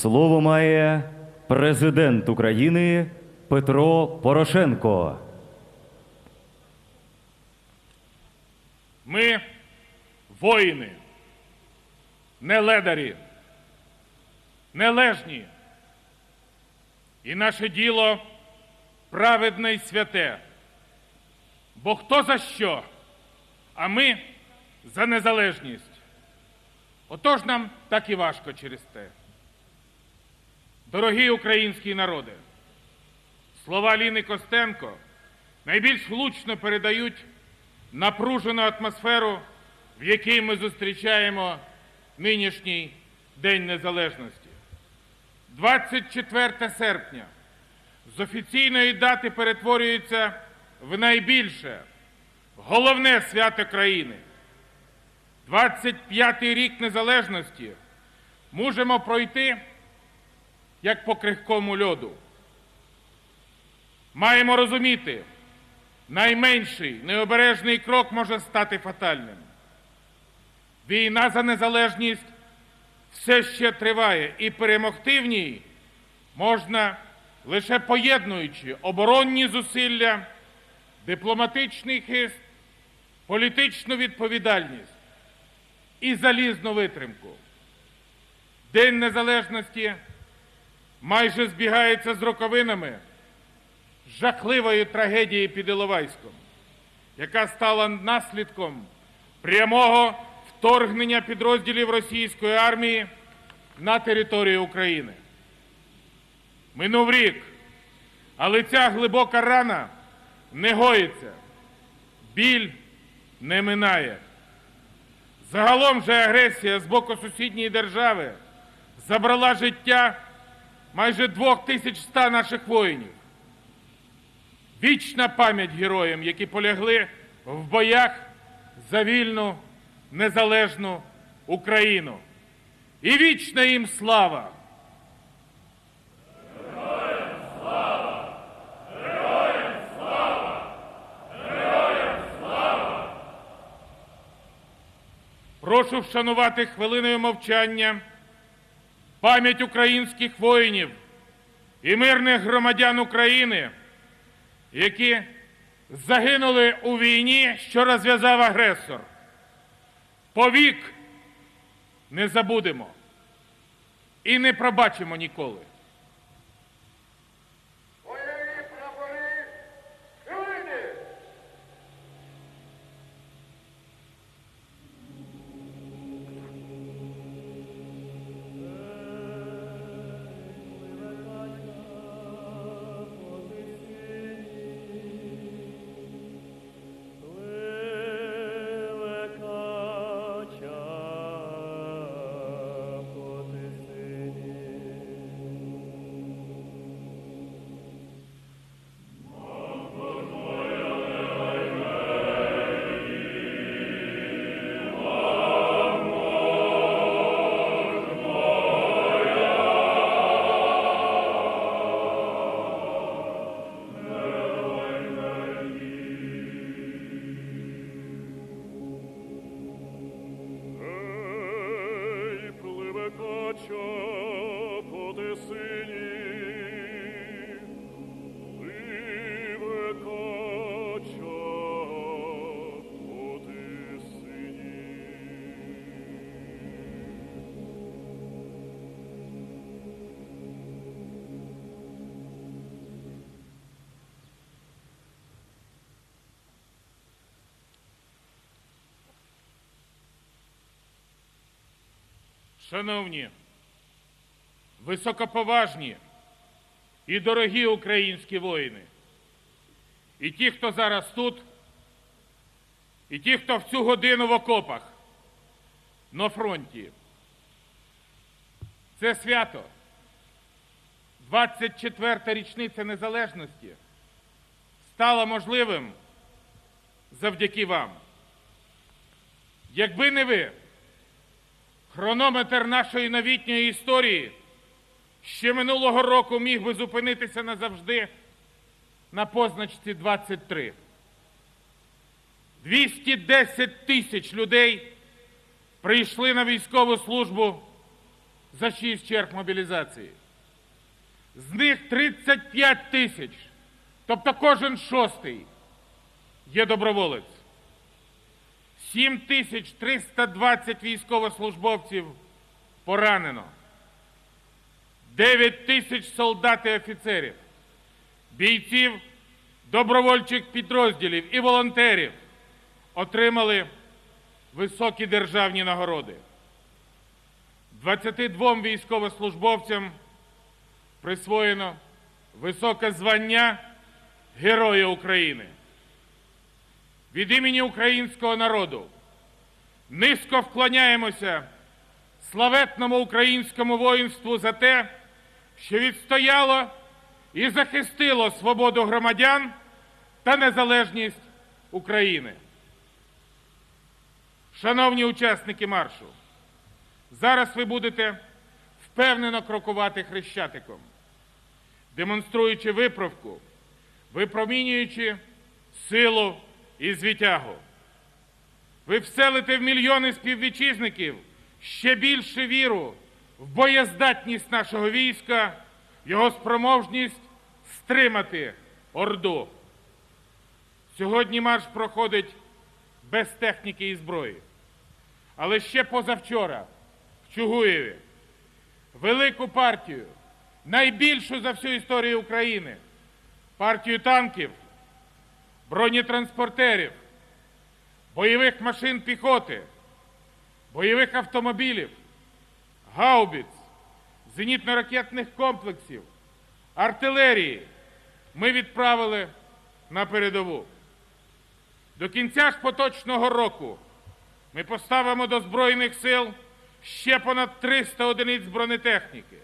Слово має президент України Петро Порошенко. Ми воїни, не ледарі, нележні. І наше діло праведне й святе. Бо хто за що, а ми за незалежність. Отож нам так і важко через те. Дорогі українські народи, слова Ліни Костенко найбільш влучно передають напружену атмосферу, в якій ми зустрічаємо нинішній День Незалежності. 24 серпня з офіційної дати перетворюється в найбільше, головне свято країни. 25-й рік незалежності можемо пройти як по крихкому льоду. Маємо розуміти, найменший необережний крок може стати фатальним. Війна за незалежність все ще триває, і перемогти в ній можна лише поєднуючи оборонні зусилля, дипломатичний хист, політичну відповідальність і залізну витримку. День Незалежності майже збігається з роковинами жахливої трагедії під Іловайськом, яка стала наслідком прямого вторгнення підрозділів російської армії на територію України. Минув рік, але ця глибока рана не гоїться, біль не минає. Загалом же агресія з боку сусідньої держави забрала життя майже 2100 наших воїнів. Вічна пам'ять героям, які полягли в боях за вільну незалежну Україну. І вічна їм слава! Прошу вшанувати хвилиною мовчання пам'ять українських воїнів і мирних громадян України, які загинули у війні, що розв'язав агресор. Повік не забудемо і не пробачимо ніколи. Шановні, високоповажні і дорогі українські воїни, і ті, хто зараз тут, і ті, хто в цю годину в окопах на фронті. Це свято, 24-та річниця незалежності, стало можливим завдяки вам. Якби не ви, Хронометр нашої новітньої історії ще минулого року міг би зупинитися назавжди на позначці 23. 210 тисяч людей прийшли на військову службу за 6 черг мобілізації. З них 35 тисяч, тобто кожен шостий є доброволець. 7320 військовослужбовців поранено. 9 тисяч солдат і офіцерів, бійців добровольчих підрозділів і волонтерів отримали високі державні нагороди. 22 військовослужбовцям присвоєно високе звання Героя України. Від імені українського народу низько вклоняємося славетному українському воїнству за те, що відстояло і захистило свободу громадян та незалежність України. Шановні учасники маршу, зараз ви будете впевнено крокувати хрещатиком, демонструючи виправку, випромінюючи силу і звітягу. Ви вселите в мільйони співвітчизників ще більше віру в боєздатність нашого війська, його спроможність стримати Орду. Сьогодні марш проходить без техніки і зброї. Але ще позавчора в Чугуєві велику партію, найбільшу за всю історію України, партію танків, бронетранспортерів, бойових машин піхоти, бойових автомобілів, гаубіц, зенітно-ракетних комплексів, артилерії ми відправили на передову. До кінця ж поточного року ми поставимо до Збройних сил ще понад 300 одиниць бронетехніки,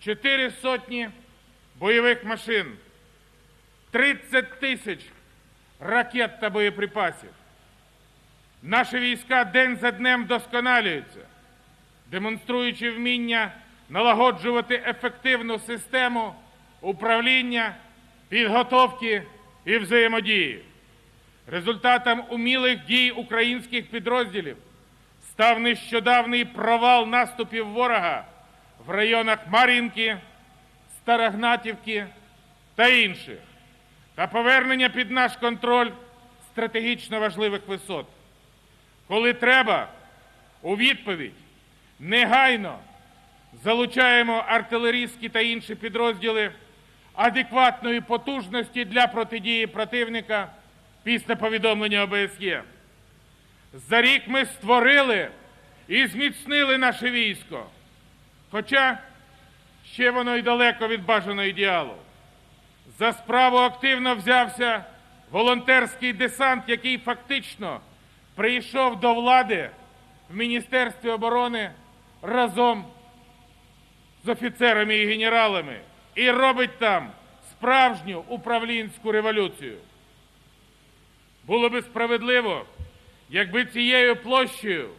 4 сотні бойових машин, 30 тисяч ракет та боєприпасів. Наші війська день за днем вдосконалюються, демонструючи вміння налагоджувати ефективну систему управління, підготовки і взаємодії. Результатом умілих дій українських підрозділів став нещодавний провал наступів ворога в районах Мар'їнки, Старогнатівки та інших, та повернення під наш контроль стратегічно важливих висот. Коли треба, у відповідь негайно залучаємо артилерійські та інші підрозділи адекватної потужності для протидії противника після повідомлення ОБСЄ. За рік ми створили і зміцнили наше військо, хоча ще воно й далеко від бажаного ідеалу. За справу активно взявся волонтерський десант, який фактично прийшов до влади в Міністерстві оборони разом з офіцерами і генералами і робить там справжню управлінську революцію. Було би справедливо, якби цією площею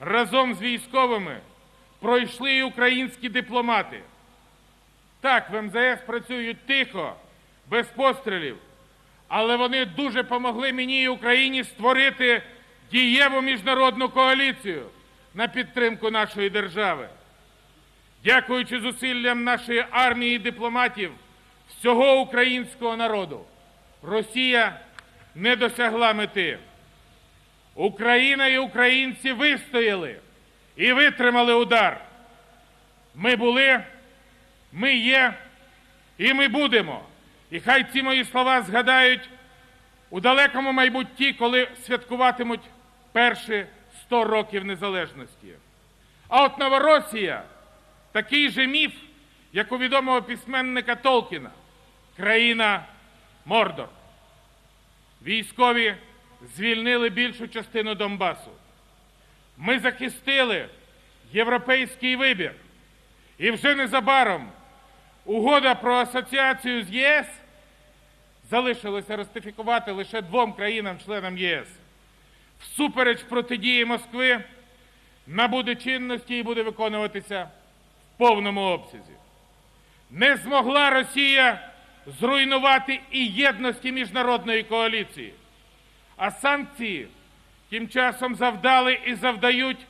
разом з військовими пройшли і українські дипломати. Так, в МЗС працюють тихо, без пострілів, але вони дуже помогли мені і Україні створити дієву міжнародну коаліцію на підтримку нашої держави. Дякуючи зусиллям нашої армії і дипломатів, всього українського народу, Росія не досягла мети. Україна і українці вистояли і витримали удар. Ми були, ми є і ми будемо. І хай ці мої слова згадають у далекому майбутті, коли святкуватимуть перші 100 років незалежності. А от Новоросія такий же міф, як у відомого письменника Толкіна країна Мордор. Військові звільнили більшу частину Донбасу. Ми захистили європейський вибір. І вже незабаром угода про асоціацію з ЄС залишилося ратифікувати лише двом країнам-членам ЄС. Всупереч протидії Москви набуде чинності і буде виконуватися в повному обсязі. Не змогла Росія зруйнувати і єдності міжнародної коаліції. А санкції тим часом завдали і завдають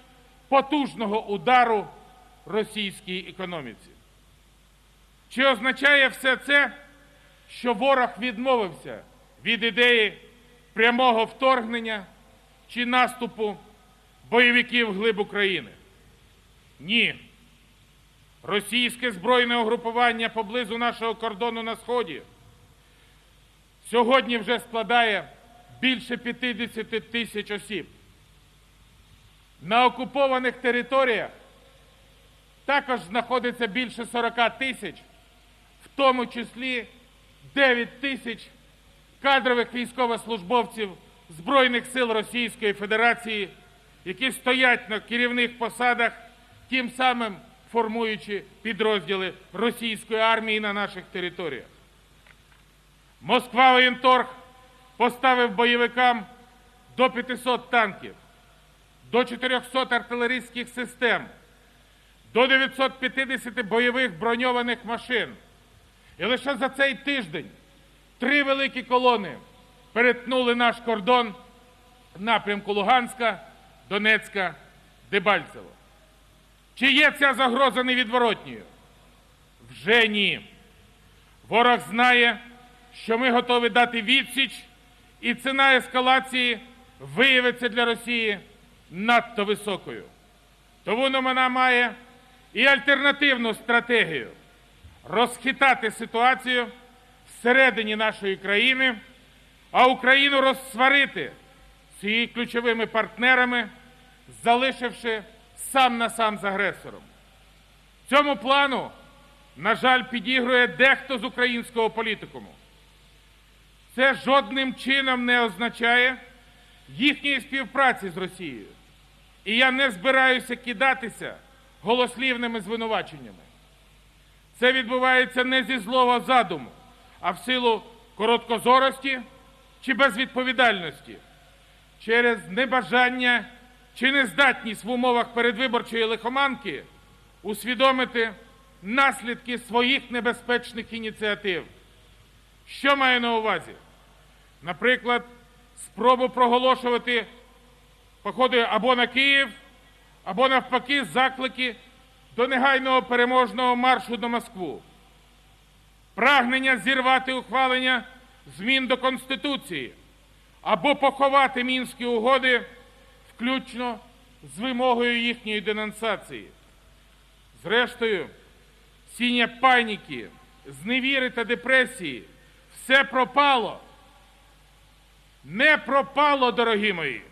потужного удару російській економіці. Чи означає все це, що ворог відмовився від ідеї прямого вторгнення чи наступу бойовиків глиб України? Ні. Російське збройне угрупування поблизу нашого кордону на Сході сьогодні вже складає більше 50 тисяч осіб. На окупованих територіях також знаходиться більше 40 тисяч, в тому числі 9 тисяч кадрових військовослужбовців Збройних сил Російської Федерації, які стоять на керівних посадах, тим самим формуючи підрозділи російської армії на наших територіях. Москва воєнторг поставив бойовикам до 500 танків, до 400 артилерійських систем, до 950 бойових броньованих машин. І лише за цей тиждень три великі колони перетнули наш кордон в напрямку Луганська, Донецька, Дебальцево. Чи є ця загроза невідворотньою? Вже ні. Ворог знає, що ми готові дати відсіч, і ціна ескалації виявиться для Росії надто високою. Тому вона має і альтернативну стратегію розхитати ситуацію всередині нашої країни, а Україну розсварити з її ключовими партнерами, залишивши сам на сам з агресором. Цьому плану, на жаль, підігрує дехто з українського політикуму. Це жодним чином не означає їхньої співпраці з Росією. І я не збираюся кидатися голослівними звинуваченнями. Це відбувається не зі злого задуму, а в силу короткозорості чи безвідповідальності, через небажання чи нездатність в умовах передвиборчої лихоманки усвідомити наслідки своїх небезпечних ініціатив. Що маю на увазі? Наприклад, спробу проголошувати походи або на Київ, або навпаки заклики до негайного переможного маршу до Москву, прагнення зірвати ухвалення змін до Конституції або поховати мінські угоди, включно з вимогою їхньої денонсації. Зрештою, сіння паніки, зневіри та депресії все пропало. Не пропало, дорогі мої.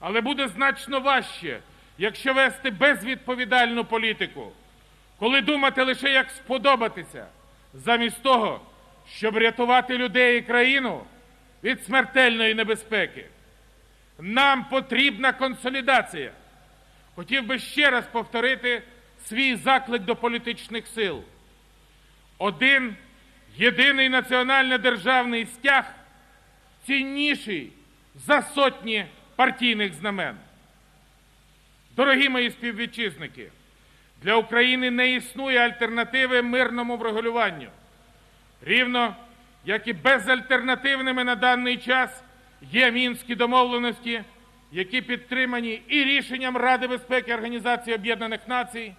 Але буде значно важче, якщо вести безвідповідальну політику, коли думати лише як сподобатися, замість того, щоб рятувати людей і країну від смертельної небезпеки. Нам потрібна консолідація. Хотів би ще раз повторити свій заклик до політичних сил. Один єдиний національно-державний стяг цінніший за сотні партійних знамен. Дорогі мої співвітчизники, для України не існує альтернативи мирному врегулюванню. Рівно як і безальтернативними на даний час є мінські домовленості, які підтримані і рішенням Ради безпеки Організації Об'єднаних Націй,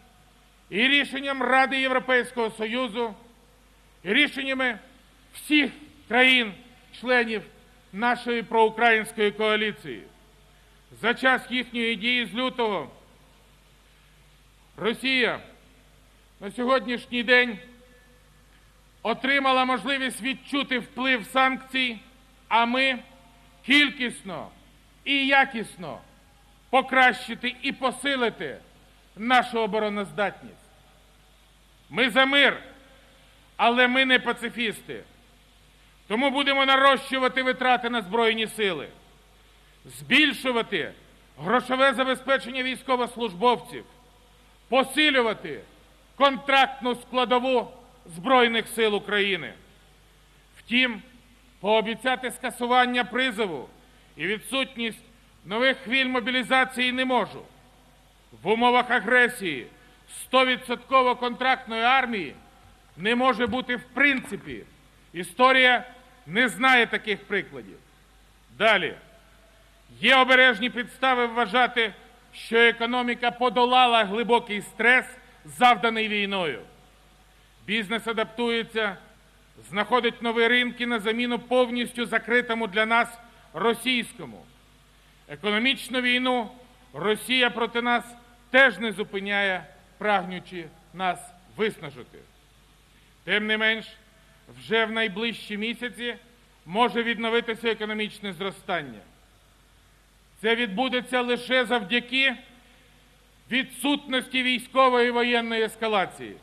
і рішенням Ради Європейського Союзу, і рішеннями всіх країн-членів нашої проукраїнської коаліції. За час їхньої дії з лютого Росія на сьогоднішній день отримала можливість відчути вплив санкцій, а ми кількісно і якісно покращити і посилити нашу обороноздатність. Ми за мир, але ми не пацифісти. Тому будемо нарощувати витрати на Збройні сили, збільшувати грошове забезпечення військовослужбовців, посилювати контрактну складову Збройних сил України. Втім, пообіцяти скасування призову і відсутність нових хвиль мобілізації не можу. В умовах агресії 100% контрактної армії не може бути в принципі. Історія не знає таких прикладів. Далі. Є обережні підстави вважати, що економіка подолала глибокий стрес, завданий війною. Бізнес адаптується, знаходить нові ринки на заміну повністю закритому для нас російському. Економічну війну Росія проти нас теж не зупиняє, прагнучи нас виснажити. Тим не менш, вже в найближчі місяці може відновитися економічне зростання. Це відбудеться лише завдяки відсутності військової воєнної ескалації.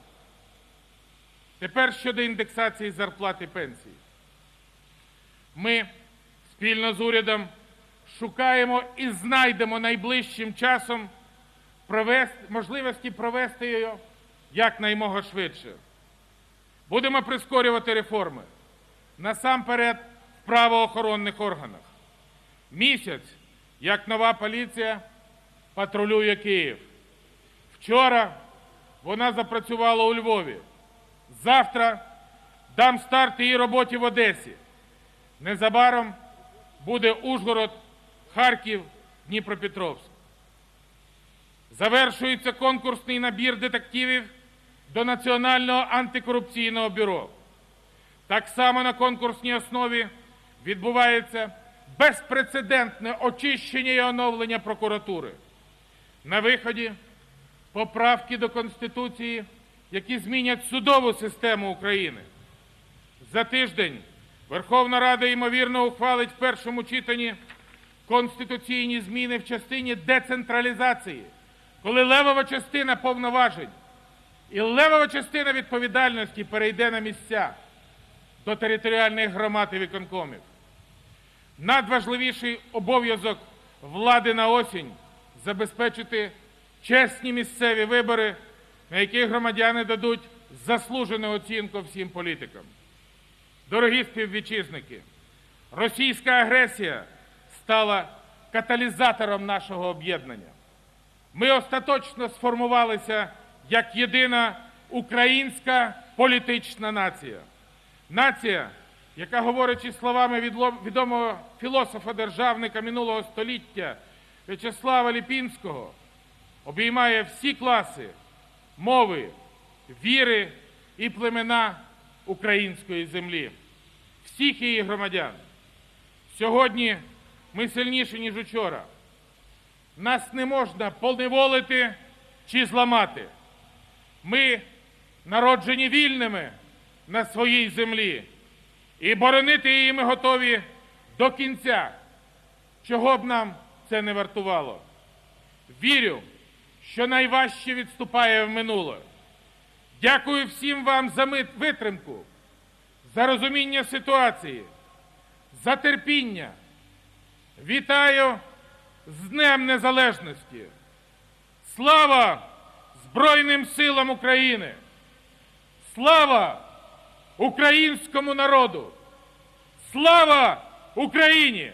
Тепер щодо індексації зарплат і пенсій. Ми спільно з урядом шукаємо і знайдемо найближчим часом провести, можливості провести її якнаймога швидше. Будемо прискорювати реформи насамперед в правоохоронних органах. Місяць, як нова поліція патрулює Київ. Вчора вона запрацювала у Львові. Завтра дам старт її роботі в Одесі. Незабаром буде Ужгород, Харків, Дніпропетровськ. Завершується конкурсний набір детективів до Національного антикорупційного бюро. Так само на конкурсній основі відбувається безпрецедентне очищення і оновлення прокуратури. На виході поправки до Конституції, які змінять судову систему України. За тиждень Верховна Рада, ймовірно, ухвалить в першому читанні конституційні зміни в частині децентралізації, коли левова частина повноважень і левова частина відповідальності перейде на місця до територіальних громад і виконкомів. Надважливіший обов'язок влади на осінь забезпечити чесні місцеві вибори, на яких громадяни дадуть заслужену оцінку всім політикам. Дорогі співвітчизники, російська агресія стала каталізатором нашого об'єднання. Ми остаточно сформувалися як єдина українська політична нація. Нація, яка, говорячи словами відомого філософа-державника минулого століття В'ячеслава Ліпінського, обіймає всі класи, мови, віри і племена української землі, всіх її громадян. Сьогодні ми сильніші, ніж учора. Нас не можна поневолити чи зламати. Ми народжені вільними на своїй землі, і боронити її ми готові до кінця, чого б нам це не вартувало. Вірю, що найважче відступає в минуле. Дякую всім вам за витримку, за розуміння ситуації, за терпіння. Вітаю з Днем Незалежності. Слава Збройним силам України! Слава українському народу! Слава Україні!